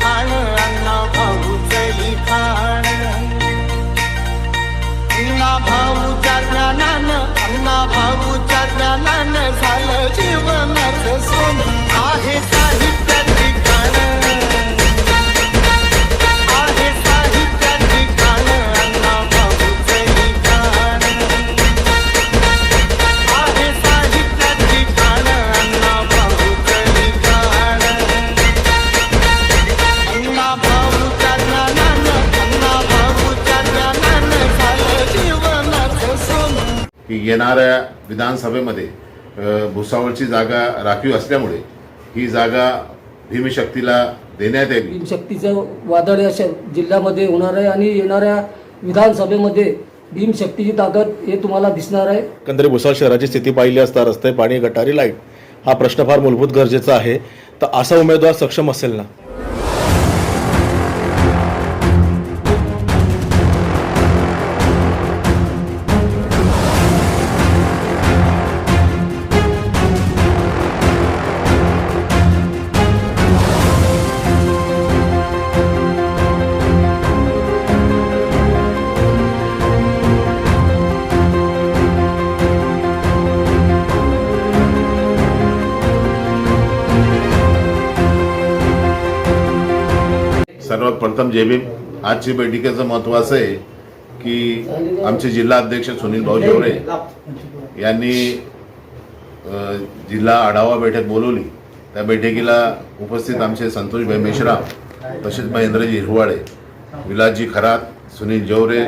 快乐 की येणाऱ्या विधानसभेमध्ये भुसावळची जागा राखीव असल्यामुळे ही जागा भीमशक्तीला देण्यात यावी. शक्तीचं वादळ या जिल्ह्यामध्ये होणार आहे आणि येणाऱ्या विधानसभेमध्ये भीमशक्तीची ताकद हे तुम्हाला दिसणार आहे. एकंदरीत भुसावळ शहराची स्थिती पाहिली असता रस्ते पाणी गटारी लाइट हा प्रश्न फार मूलभूत गरजेचा आहे. तर असा उमेदवार सक्षम असेल ना? प्रथम जय भीम आजची बैठकीचं महत्त्व असं आहे की आमचे जिल्हा अध्यक्ष सुनील भाऊ जेवरे यांनी जिल्हा आढावा बैठक बोलवली. त्या बैठकीला उपस्थित आमचे संतोषभाई मेश्राम तसेच महेंद्रजी हिरवाळे विलासजी खरात सुनील जेवरे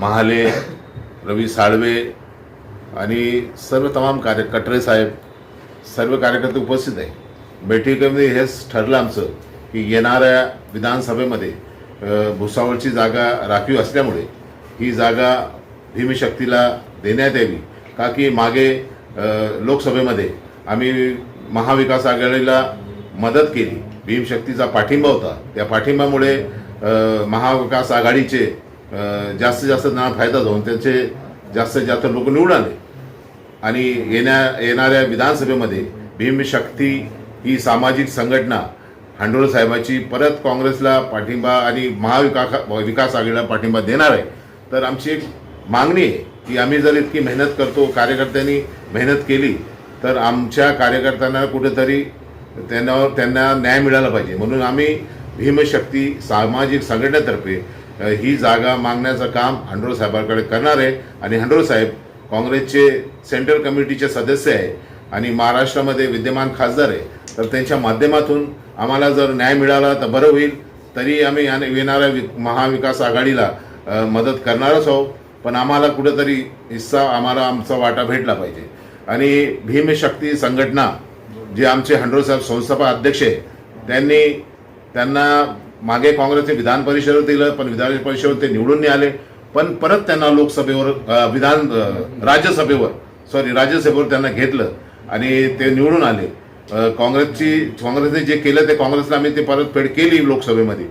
महाले रवी साळवे आणि सर्व तमाम कार्य कटरे साहेब सर्व कार्यकर्ते उपस्थित आहे. बैठकीमध्ये हेच ठरलं आमचं. की येणाऱ्या विधानसभेमध्ये भुसावळची जागा राखीव असल्यामुळे ही जागा भीमशक्तीला देण्यात यावी. का की मागे लोकसभेमध्ये आम्ही महाविकास आघाडीला मदत केली. भीमशक्तीचा पाठिंबा होता. त्या पाठिंब्यामुळे महाविकास आघाडीचे जास्तीत जास्त त्यांना फायदा होऊन त्यांचे जास्तीत जास्त लोक निवडून आले. आणि येण्या येणाऱ्या विधानसभेमध्ये भीमशक्ती ही सामाजिक संघटना हांडोळ साहेबाची परत काँग्रेसला पाठिंबा आणि महाविका विकास आघाडीला पाठिंबा देणार आहे. तर आमची एक मागणी आहे की आम्ही जर इतकी मेहनत करतो कार्यकर्त्यांनी मेहनत केली तर आमच्या कार्यकर्त्यांना कुठेतरी त्यांना त्यांना न्याय मिळाला पाहिजे. म्हणून आम्ही भीमशक्ती सामाजिक संघटनेतर्फे ही जागा मागण्याचं काम हंडोळ साहेबांकडे करणार आहे. आणि हंडोळ साहेब काँग्रेसचे सेंट्रल कमिटीचे सदस्य आहे. आणि महाराष्ट्रामध्ये विद्यमान खासदार आहे तर त्यांच्या माध्यमातून आम्हाला जर न्याय मिळाला तर बरं होईल. तरी आम्ही याने- येणाऱ्या वि- महाविकास आघाडीला मदत करणारच आहोत. पण आम्हाला कुठंतरी हिस्सा आम्हाला आमचा वाटा भेटला पाहिजे. आणि भीमशक्ती संघटना जे आमचे हंडोळ संस्थापक अध्यक्ष आहे त्यांनी त्यांना मागे काँग्रेसचे विधान परिषद दिलं पण विधान परिषद ते निवडून नाही आले. पण परत त्यांना लोकसभेवर विधान राज्यसभेवर सॉरी राज्यसभेवर त्यांना घेतलं. आणि ते निवडून आले. काँग्रेसची काँग्रेसने जे केलं ते काँग्रेसला आम्ही ते परतफेड केली लोकसभेमध्ये.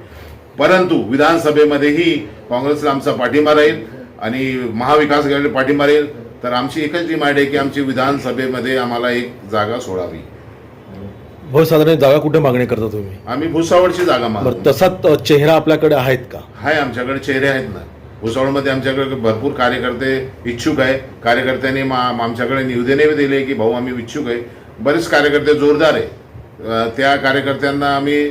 परंतु विधानसभेमध्येही काँग्रेसला आमचा पाठिंबा राहील आणि महाविकास आघाडीला पाठिंबा राहील. तर आमची एकच डिमांड आहे की आमची विधानसभेमध्ये आम्हाला एक जागा सोडावी. भाऊ साधारण जागा कुठे मागणी करता तुम्ही? आम्ही भुसावळची जागा मागतो. तसा त- चेहरा आपल्याकडे आहेत का? आहे आमच्याकडे चेहरे आहेत ना. भुसावळमध्ये आमच्याकडे भरपूर कार्यकर्ते इच्छुक आहे. कार्यकर्त्यांनी मा आमच्याकडे निवेदने दिले की भाऊ आम्ही इच्छुक आहे. बरेच कार्यकर्ते जोरदार आहे. त्या कार्यकर्त्यांना आम्ही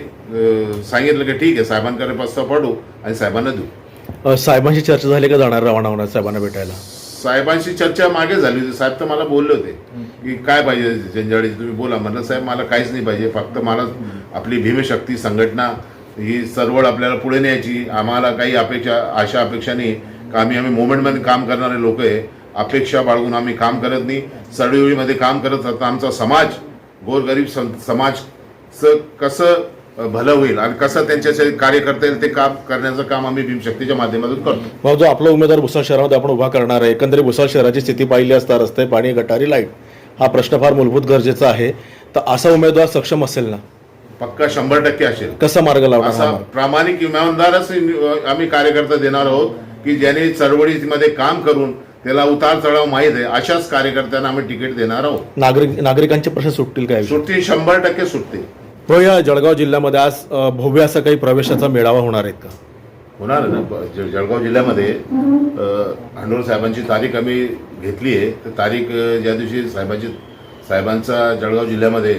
सांगितलं की ठीक आहे साहेबांकडे प्रस्ताव पाठवू आणि साहेबांना देऊ. साहेबांशी चर्चा झाली का जाणार रवाना होणार साहेबांना भेटायला? साहेबांशी चर्चा मागे झाली होती. साहेब तर मला बोलले होते की काय पाहिजे जंजाळी तुम्ही बोला. म्हणलं साहेब मला काहीच नाही पाहिजे. फक्त मला आपली भीमशक्ती संघटना ही चळवळ आपल्याला पुढे न्यायची आम्हाला काही अपेक्षा आशा अपेक्षा नाही. का आम्ही आम्ही मोमेंटमध्ये काम करणारे लोक आहे. अपेक्षा बाळगून आम्ही काम करत नाही. सडविळीमध्ये काम करत असता आमचा समाज गोरगरीब सं- समाजचं कसं भलं होईल आणि कसं त्यांच्यासाठी कार्य करता येईल ते काम करण्याचं काम आम्ही भीमशक्तीच्या माध्यमातून करतो. भाऊ जो आपला उमेदवार भुसावळ शहरामध्ये आपण उभा करणार आहे एकंदरीत भुसावळ शहराची स्थिती पाहिली असता रस्ते पाणी गटारी लाइट हा प्रश्न फार मूलभूत गरजेचा आहे. तर असा उमेदवार सक्षम असेल ना? पक्का शंभर टक्के असेल. कसा मार्ग हा असा? प्रामाणिक इमानदारच आम्ही कार्यकर्ता देणार आहोत की ज्याने चळवळीमध्ये काम करून त्याला उतार चढाव माहीत आहे अशाच कार्यकर्त्यांना आम्ही तिकीट देणार आहोत. नागरिक नागरिकांचे प्रश्न सुटतील काय? सुटती शंभर टक्के सुटते हो या जळगाव जिल्ह्यामध्ये आज अ, भव्य असा काही प्रवेशाचा मेळावा होणार आहेत का? होणार आहे ना. ज- जळगाव जिल्ह्यामध्ये अ, हांडोर साहेबांची तारीख आम्ही घेतली आहे. तर तारीख अ, ज्या दिवशी साहेबांची साहेबांचा जळगाव जिल्ह्यामध्ये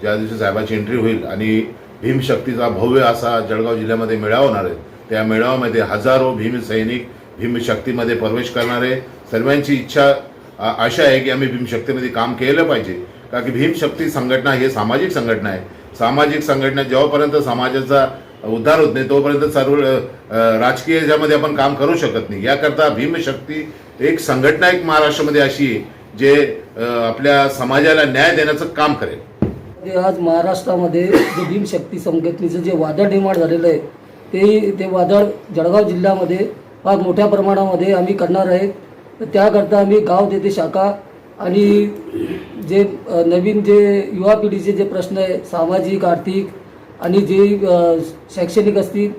ज्या दिवशी साहेबांची एंट्री होईल आणि भीमशक्तीचा भव्य असा जळगाव जिल्ह्यामध्ये मेळावा होणार आहे त्या मेळाव्यामध्ये हजारो भीमसैनिक भीमशक्तीमध्ये प्रवेश करणारे सर्वांची इच्छा अशा आशा आहे की आम्ही भीमशक्तीमध्ये काम केलं पाहिजे. कारण की भीमशक्ती संघटना हे सामाजिक संघटना आहे. सामाजिक संघटना जेव्हापर्यंत समाजाचा उद्धार होत नाही तोपर्यंत सर्व राजकीय याच्यामध्ये आपण काम करू शकत नाही. याकरता भीमशक्ती एक संघटना एक महाराष्ट्रामध्ये अशी आहे जे आपल्या समाजाला न्याय देण्याचं काम करेल. ते आज महाराष्ट्रामध्ये जे भीमशक्ती संघटनेचं जे वादळ निर्माण झालेलं आहे ते ते वादळ जळगाव जिल्ह्यामध्ये फार मोठ्या प्रमाणामध्ये आम्ही करणार आहे. तर त्याकरता आम्ही गाव देते शाखा आणि जे नवीन जे युवा पिढीचे जे प्रश्न आहे सामाजिक आर्थिक आणि जे शैक्षणिक असतील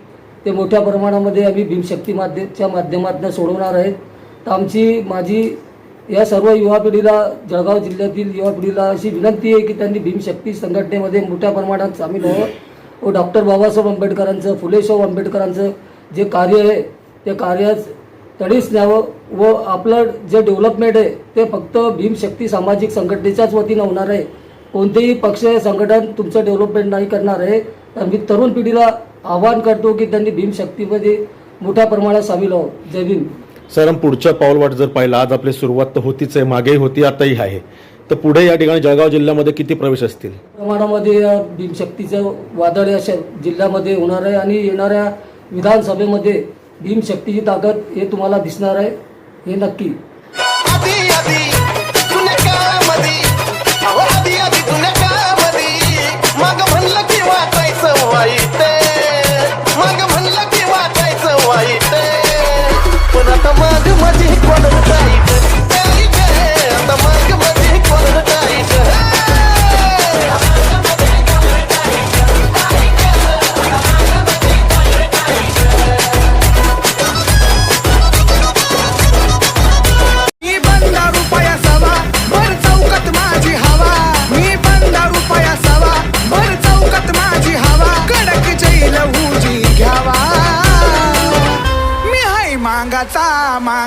ते मोठ्या प्रमाणामध्ये आम्ही भीमशक्ती माध्यमच्या माध्यमातून सोडवणार आहेत तर आमची माझी या सर्व युवा पिढीला जळगाव जिल्ह्यातील युवा पिढीला अशी विनंती आहे की त्यांनी भीमशक्ती संघटनेमध्ये मोठ्या प्रमाणात सामील व्हावं. व डॉक्टर बाबासाहेब आंबेडकरांचं फुलेशाहू आंबेडकरांचं जे कार्य आहे ते कार्यास तडीस न्यावं व आपलं जे डेव्हलपमेंट आहे ते फक्त भीमशक्ती सामाजिक संघटनेच्याच वतीनं होणार आहे. कोणतेही पक्ष संघटन तुमचं डेव्हलपमेंट नाही करणार आहे. तर मी तरुण पिढीला आवाहन करतो की त्यांनी भीमशक्तीमध्ये मोठ्या प्रमाणात सामील व्हावं. जय भीम. सर पुढच्या पाऊलवाट जर पाहिलं आज आपली सुरुवात तर होतीच आहे मागेही होती आताही आहे. तर पुढे या ठिकाणी जळगाव जिल्ह्यामध्ये किती प्रवेश असतील? प्रमाणामध्ये या भीमशक्तीचं वादळ या श- जिल्ह्यामध्ये होणार आहे आणि येणाऱ्या विधानसभेमध्ये भीमशक्तीची ताकद हे तुम्हाला दिसणार आहे हे नक्की. आधी आधी जुन्या काळामध्ये. अहो आधी आधी मग म्हणलं की वाचायचं वाईट.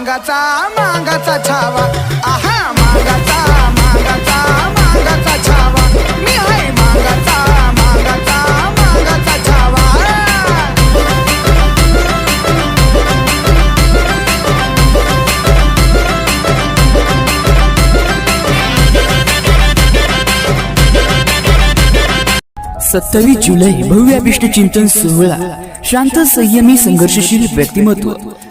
मांगाचा मांगाचा छावा. आहा मांगाचा मांगाचा मांगाचा छावा. मी हाय मांगाचा मांगाचा मांगाचा छावा. सत्तावीस जुलै भव्य अभिष्ट चिंतन सोहळा. शांत संयमी संघर्षशील व्यक्तिमत्व.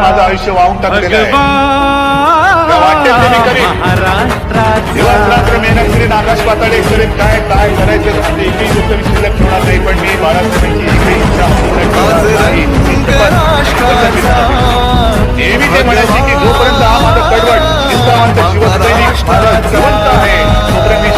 माझं आयुष्य वाहून टाकलेलं आहे त्या वाटेत ते मी करीन. दिवस रात्र मेहनत करीन आकाश पाताळे करीन काय काय करायचं एकही गोष्ट ठेवणार नाही पण मी बाळासाहेबांची एकही इच्छा पूर्ण करणार नाही. पण नेहमी ते म्हणायचे की जोपर्यंत हा माझा कडवट निष्ठावंत शिवसैनिक माझा जिवंत आहे तोपर्यंत